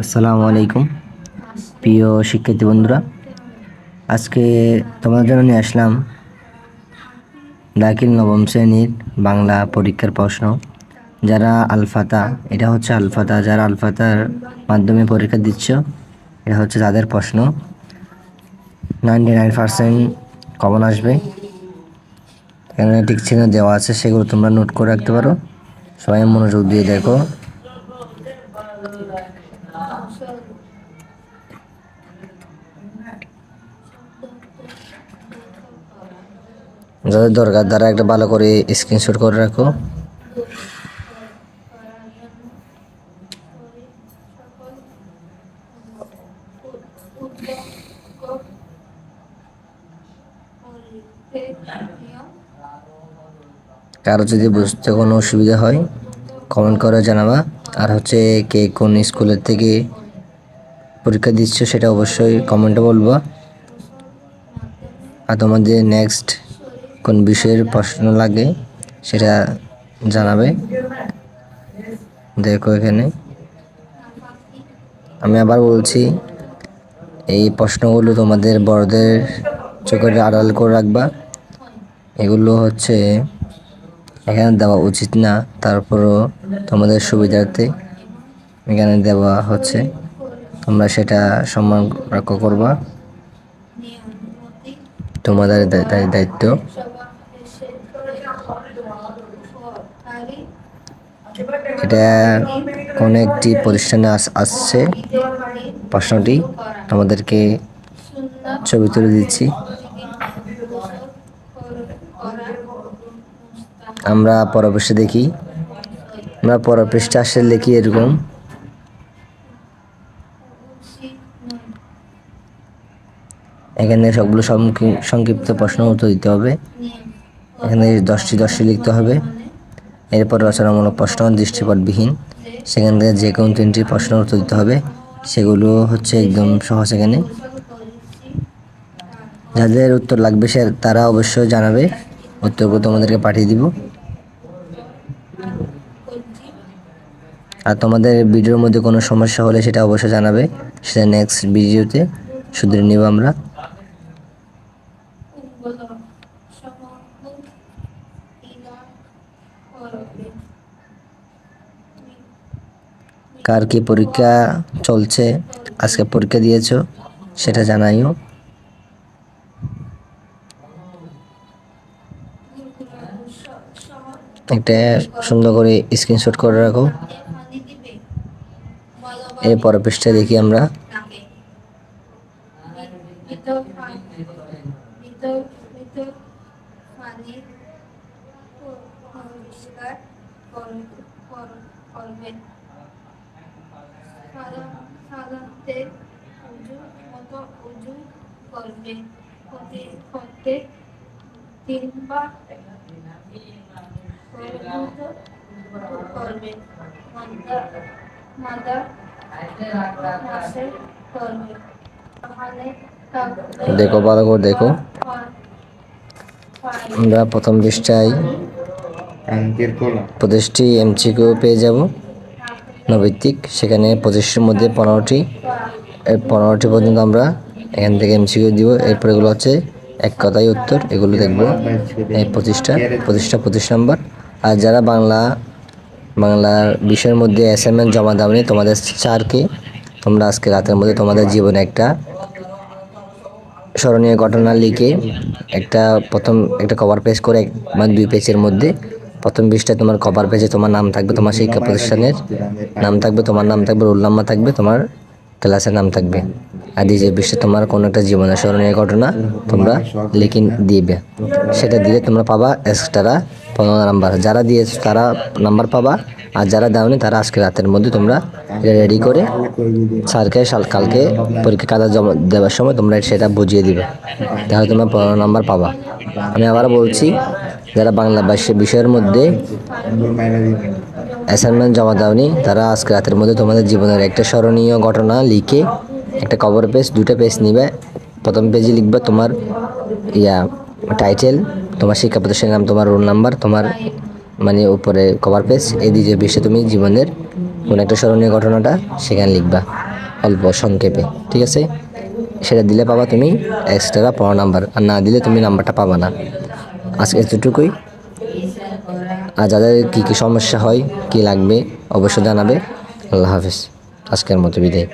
আসসালামু আলাইকুম, প্রিয় শিক্ষার্থী বন্ধুরা। আজকে তোমাদের জন্য নিয়ে আসলাম দাখিল নবম শ্রেণির বাংলা পরীক্ষার প্রশ্ন। যারা আলফাতা, এটা হচ্ছে আলফাতা, যারা আলফাতার মাধ্যমে পরীক্ষা দিচ্ছ, এটা হচ্ছে তাদের প্রশ্ন। নাইনটি নাইন পার্সেন্ট কমন আসবে। এখানে ঠিক চিহ্ন দেওয়া আছে, সেগুলো তোমরা নোট করে রাখতে পারো। সবাই মনোযোগ দিয়ে দেখো। যাদের দরকার, তারা একটা ভালো করে স্ক্রিনশট করে রাখো। কারও যদি বুঝতে কোনো অসুবিধা হয় কমেন্ট করে জানাবা। আর হচ্ছে কে কোন স্কুলের থেকে পরীক্ষা দিচ্ছ, সেটা অবশ্যই কমেন্টে বলবা। আর তোমাদের নেক্সট কোন বিষয়ের প্রশ্ন লাগে সেটা জানাবে। দেখো এখানে। আমি আবার বলছি, এই প্রশ্নগুলো তোমাদের বড়দের চোখের আড়াল করে রাখবা। এগুলো হচ্ছে, এখানে দেওয়া উচিত না, তারপরও তোমাদের সুবিধার্থে এখানে দেওয়া হচ্ছে। তোমরা সেটা সম্মান রক্ষা করবা। তোমাদের দায়িত্ব এটা কোন একটি প্রতিষ্ঠানে আস- আসছে। প্রশ্নটি তোমাদেরকে ছবি তুলে দিচ্ছি। আমরা পরপৃষ্ঠে দেখি। আমরা পরপৃষ্ঠে আসলে দেখি এরকম। এখানে সবগুলো সংক্ষিপ্ত প্রশ্ন উত্তর দিতে হবে। এখানে দশটি দশটি লিখতে হবে। এরপর রচনামূলক প্রশ্ন, দৃষ্টিপটবিহীন। সেখান থেকে যে কোনো তিনটি প্রশ্ন উত্তর দিতে হবে। সেগুলো হচ্ছে একদম সহজ এখানে। যাদের উত্তর লাগবে সে, তারা অবশ্যই জানাবে। উত্তরগুলো তোমাদেরকে পাঠিয়ে দিব। আর তোমাদের ভিডিওর মধ্যে কোনো সমস্যা হলে সেটা অবশ্যই জানাবে। সেটা নেক্সট ভিডিওতে। শুধরে নিব আমরা। কার কি পরীক্ষা চলছে? আজকে পরীক্ষা দিয়েছ, সেটা জানাইও। একটা সুন্দর করে স্ক্রিনশট করে রাখো। এই পরের পৃষ্ঠায় দেখি আমরা। পরিষ্কার করবেন সাধারণত উজু মতো উজু করবে। হতে তিনবার করবে। মাসে করবে। তাহলে দেখো ভালো করে দেখো। আমরা প্রথম কলা পঁচিশটি এমসিকিউ পেয়ে যাব। নৈতিক সেখানে পঁচিশটির মধ্যে পনেরোটি। পনেরোটি পর্যন্ত আমরা এখান থেকে এমসিকিউ দিব। এরপর এগুলো হচ্ছে এক কথাই উত্তর এগুলো দেখব। এই পঁচিশটা পঁচিশটা পঁচিশ নাম্বার। আর যারা বাংলা বাংলার বিষয়ের মধ্যে অ্যাসাইনমেন্ট জমা দাওনি তোমাদের স্যারকে তোমরা আজকে রাতের মধ্যে তোমাদের জীবনে একটা স্মরণীয় ঘটনা লিখে একটা প্রথম একটা কভার পেজ করে এক- মানে দুই পেজের মধ্যে প্রথম পৃষ্ঠায় তোমার কভার পেজে তোমার নাম থাকবে তোমার শিক্ষা প্রতিষ্ঠানের, নাম থাকবে তোমার নাম থাকবে রোল নাম্বার থাকবে, তোমার ক্লাসের নাম থাকবে। আর দ্বিতীয় পৃষ্ঠে তোমার কোনো একটা জীবনের স্মরণীয় ঘটনা তোমরা লিখে দিবে। সেটা দিলে তোমরা পাবা এক্সট্রা পনেরো নাম্বার যারা দিয়েছ তারা নাম্বার পাবা, আর যারা দাওনি তারা আজকে রাতের মধ্যে তোমরা রেডি করে স্যারকে কালকে পরীক্ষা কাদা জমা দেওয়ার সময় তোমরা সেটা বুঝিয়ে দিবে। তাহলে তোমরা পনেরো নাম্বার পাবা। আমি আবার বলছি যারা বাংলা ভাষা বিষয়ের মধ্যে অ্যাসাইনমেন্ট জমা দাওনি, তারা আজকে রাতের মধ্যে তোমাদের জীবনের একটা স্মরণীয় ঘটনা লিখে একটা কভার পেজ দুটো পেজ নিবে। প্রথম পেজে লিখবে তোমার ইয়া টাইটেল তোমার শিক্ষা প্রতিষ্ঠানের নাম, তোমার রোল নাম্বার তোমার মানে উপরে কভার পেজ এই দ্বিতীয় পৃষ্ঠে তুমি জীবনের কোনো একটা স্মরণীয় ঘটনাটা সেখানে লিখবা, অল্প সংক্ষেপে, ঠিক আছে? সেটা দিলে পাবা তুমি এক্সট্রা পড়া নাম্বার আর না দিলে তুমি নাম্বারটা পাবা না। আজকে এতটুকুই। আর যাদের কী কী সমস্যা হয়, কী লাগবে, অবশ্যই জানাবে। আল্লাহ হাফিজ। আজকের মতো বিদায়।